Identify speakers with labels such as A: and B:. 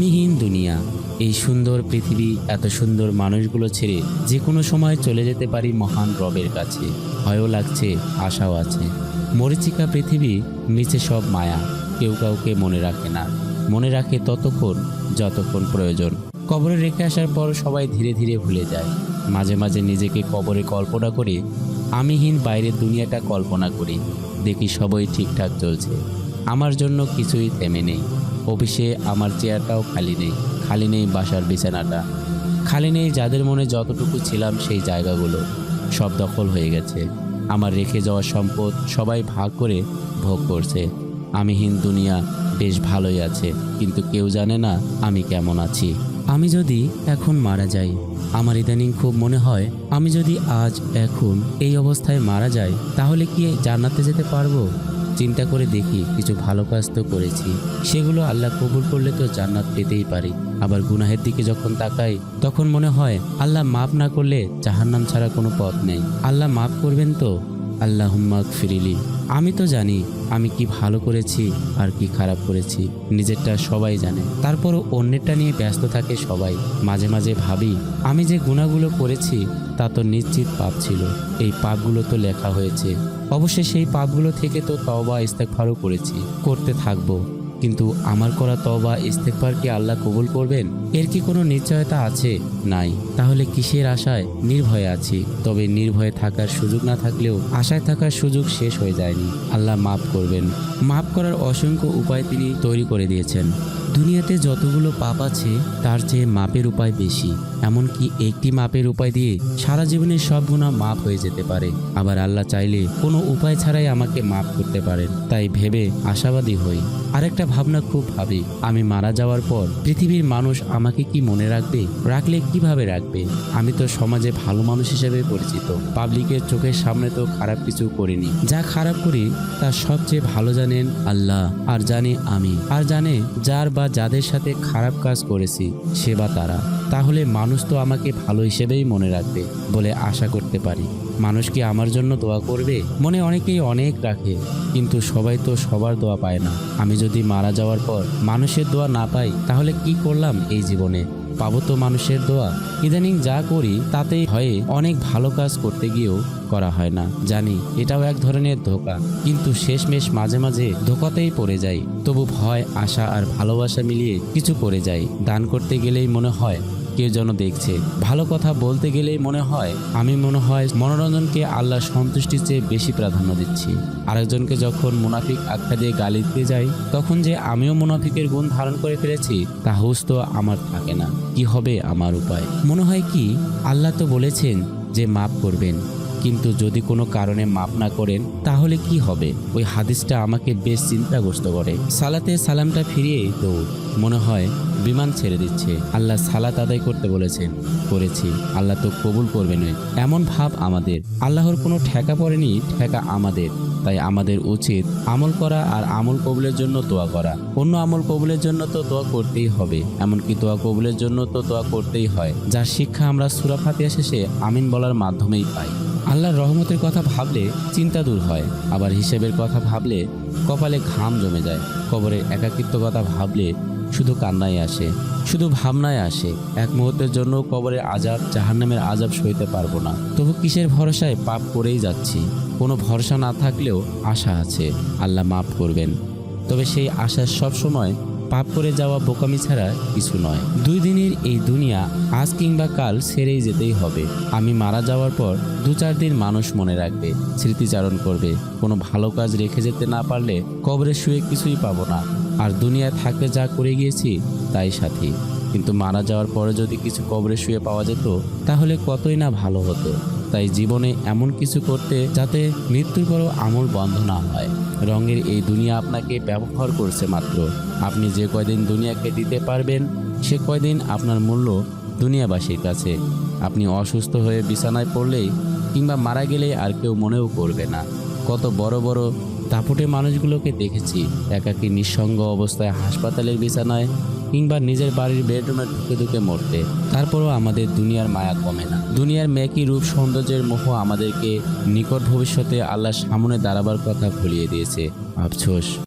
A: আমিহীন দুনিয়া। এই সুন্দর পৃথিবী, এত সুন্দর মানুষগুলো ছেড়ে যে কোনো সময় চলে যেতে পারি মহান রবের কাছে। ভয়ও লাগছে, আশাও আছে। মরিচিকা পৃথিবী নিচে সব মায়া। কেউ কাউকে মনে রাখে না। মনে রাখে ততক্ষণ, যতক্ষণ প্রয়োজন। কবরে রেখে আসার পর সবাই ধীরে ধীরে ভুলে যায়। মাঝে মাঝে নিজেকে কবরে কল্পনা করে, আমিহীন বাইরের দুনিয়াটা কল্পনা করি। দেখি সবই ঠিকঠাক চলছে। আমার জন্য কিছুই থেমে নেই। অফিসে আমার চেয়ারটাও খালি নেই। খালি নেই বাসার বিছানাটা। খালি নেই যাদের মনে যতটুকু ছিলাম সেই জায়গাগুলো। সব দখল হয়ে গেছে। আমার রেখে যাওয়া সম্পদ সবাই ভাগ করে ভোগ করছে। আমিহীন দুনিয়া, বেশ ভালোই আছে, কিন্তু কেউ জানে না আমি কেমন আছি। আমি যদি এখন মারা যাই, আমার ইদানিং খুব মনে হয়, আমি যদি আজ, এখন এই অবস্থায় মারা যাই, তাহলে কি জান্নাতে যেতে পারব? চিন্তা করে দেখি কিছু ভালো কাজ তো করেছি। সেগুলো আল্লাহ কবুল করলে তো জান্নাত পেতেই পারি। আবার গুনাহের দিকে যখন তাকাই, তখন মনে হয়, আল্লাহ মাফ না করলে জাহান্নাম ছাড়া কোনো পথ নেই। আল্লাহ মাফ করবেন তো? আল্লাহ ফিরিলি আমি তো জানি, আমি কি ভালো করেছি আর কি খারাপ করেছি। নিজেরটা সবাই জানে। তারপরও অন্যেরটা নিয়ে ব্যস্ত থাকে সবাই। মাঝে মাঝে ভাবি, আমি যে গুণাগুলো করেছি, তা তো নিশ্চিত পাপ ছিল। এই পাপগুলো তো লেখা হয়েছে। অবশ্যই সেই পাপগুলো থেকে তো তওবা ইস্তেকফারও করেছি, করতে থাকব। কিন্তু আমার করা তওবা ইস্তেকবার কি আল্লাহ কবুল করবেন? এর কি কোনো নিশ্চয়তা আছে? নাই। তাহলে কিসের আশায়? নির্ভয়ে আছি। তবে নির্ভয়ে থাকার সুযোগ না থাকলেও আশায় থাকার সুযোগ শেষ হয়ে যায়নি। আল্লাহ মাফ করবেন। মাফ করার অসংখ্য উপায় তিনি তৈরি করে দিয়েছেন। দুনিয়াতে যতগুলো পাপ আছে, তার চেয়ে মাপের উপায় বেশি। এমনকি একটি মাপের উপায় দিয়ে সারা জীবনের সব গুণা মাপ হয়ে যেতে পারে। আবার আল্লাহ চাইলে কোনো উপায় ছাড়াই আমাকে মাপ করতে পারেন। তাই ভেবে আশাবাদী হই। আরেকটা ভাবনা খুব ভাবি, আমি মারা যাওয়ার পর পৃথিবীর মানুষ আমাকে কি মনে রাখবে? রাখলে কীভাবে রাখবে? আমি তো সমাজে ভালো মানুষ হিসেবে পরিচিত। পাবলিকের চোখের সামনে তো খারাপ কিছু করিনি। যা খারাপ করি, তা সবচেয়ে ভালো জানেন আল্লাহ। আর জানি আমি। আর জানে যার বা যাদের সাথে খারাপ কাজ করেছি, সে বা তারা। তাহলে মানুষ তো আমাকে ভালো হিসেবেই মনে রাখবে বলে আশা করতে পারি। মানুষ কি আমার জন্য দোয়া করবে? মনে অনেকেই অনেক রাখে, কিন্তু সবাই তো সবার দোয়া পায় না। আমি যদি মারা যাওয়ার পর মানুষের দোয়া না পাই, তাহলে কি করলাম এই জীবনে? পাবো তো মানুষের দোয়া। ইদানিং যা করি তাতেই হয়ে অনেক ভালো কাজ করতে গিয়েও করা হয় না। জানি, এটাও এক ধরনের ধোকা। কিন্তু শেষমেশ মাঝে মাঝে ধোকাতেই পড়ে যাই। তবু ভয়, আশা আর ভালোবাসা মিলিয়ে কিছু করে যাই। দান করতে গেলেই মনে হয় কেউ যেন দেখছে। ভালো কথা বলতে গেলেই মনে হয়, আমি মনে হয় মনোরঞ্জনকে আল্লাহ সন্তুষ্টির চেয়ে বেশি প্রাধান্য দিচ্ছি। আরেকজনকে যখন মুনাফিক আখ্যা দিয়ে গালি দিতে যাই, তখন যে আমিও মুনাফিকের গুণ ধারণ করে ফেলেছি, তা হুস তো আমার থাকে না। কি হবে আমার উপায়? মনে হয় কি, আল্লাহ তো বলেছেন যে মাফ করবেন। কিন্তু যদি কোনো কারণে মাপ না করেন, তাহলে কি হবে? ওই হাদিসটা আমাকে বেশ চিন্তাগ্রস্ত করে। সালাতে সালামটা ফিরিয়ে দৌড় মনে হয় বিমান ছেড়ে দিচ্ছে। আল্লাহ সালাত আদায় করতে বলেছেন, করেছি। আল্লাহ তো কবুল করবেন এমন ভাব আমাদের। আল্লাহর কোনো ঠেকা পড়েনি, ঠেকা আমাদের। তাই আমাদের উচিত আমল করা আর আমল কবুলের জন্য দোয়া করা। অন্য আমল কবুলের জন্য তো দোয়া করতেই হবে। এমনকি দোয়া কবুলের জন্য তো দোয়া করতেই হয়। যার শিক্ষা আমরা সুরা ফাতিয়া শেষে আমিন বলার মাধ্যমেই পাই। আল্লাহর রহমতের কথা ভাবলে চিন্তা দূর হয়, আবার হিসেবের কথা ভাবলে কপালে ঘাম জমে যায়। কবরের একাকিত্ব কথা ভাবলে শুধু কান্নায় আসে, শুধু ভাবনায় আসে। এক মুহূর্তের জন্য কবরের আজাব, জাহান্নামের আজাব সইতে পারব না। তবু কিসের ভরসায় পাপ করেই যাচ্ছি? কোনো ভরসা না থাকলেও আশা আছে, আল্লাহ মাফ করবেন। তবে সেই আশা সবসময় পাপ করে যাওয়া বোকামি ছাড়া কিছু নয়। দুই দিনের এই দুনিয়া আজ কিংবা কাল সেরেই যেতেই হবে। আমি মারা যাওয়ার পর দু চার দিন মানুষ মনে রাখবে, স্মৃতিচারণ করবে। কোনো ভালো কাজ রেখে যেতে না পারলে কবরে শুয়ে কিছুই পাবো না। আর দুনিয়ায় থাকতে যা করে গিয়েছি, তাই সাথী। কিন্তু মারা যাওয়ার পরে যদি কিছু কবরে শুয়ে পাওয়া যেত, তাহলে কতই না ভালো হতো। তাই জীবনে এমন কিছু করতে যাতে মৃত্যুর পরও আমল বন্ধ না হয়। রঙের এই দুনিয়া আপনাকে ব্যবহার করছে মাত্র। আপনি যে কয়দিন দুনিয়াকে দিতে পারবেন, সে কয়দিন আপনার মূল্য দুনিয়াবাসীর কাছে। আপনি অসুস্থ হয়ে বিছানায় পড়লেই কিংবা মারা গেলেই আর কেউ মনেও করবে না। কত বড় বড় দাপুটে মানুষগুলোকে দেখেছি, একাকী নিঃসঙ্গ অবস্থায় হাসপাতালের বিছানায় কিংবা নিজের বাড়ির বেডরুমে ঢুকে ঢুকে মরতে। তারপরও আমাদের দুনিয়ার মায়া কমে না। দুনিয়ার মেকি রূপ সৌন্দর্যের মোহ আমাদেরকে নিকট ভবিষ্যতে আল্লাহর সামনে দাঁড়াবার কথা ভুলিয়ে দিয়েছে। আফসোস।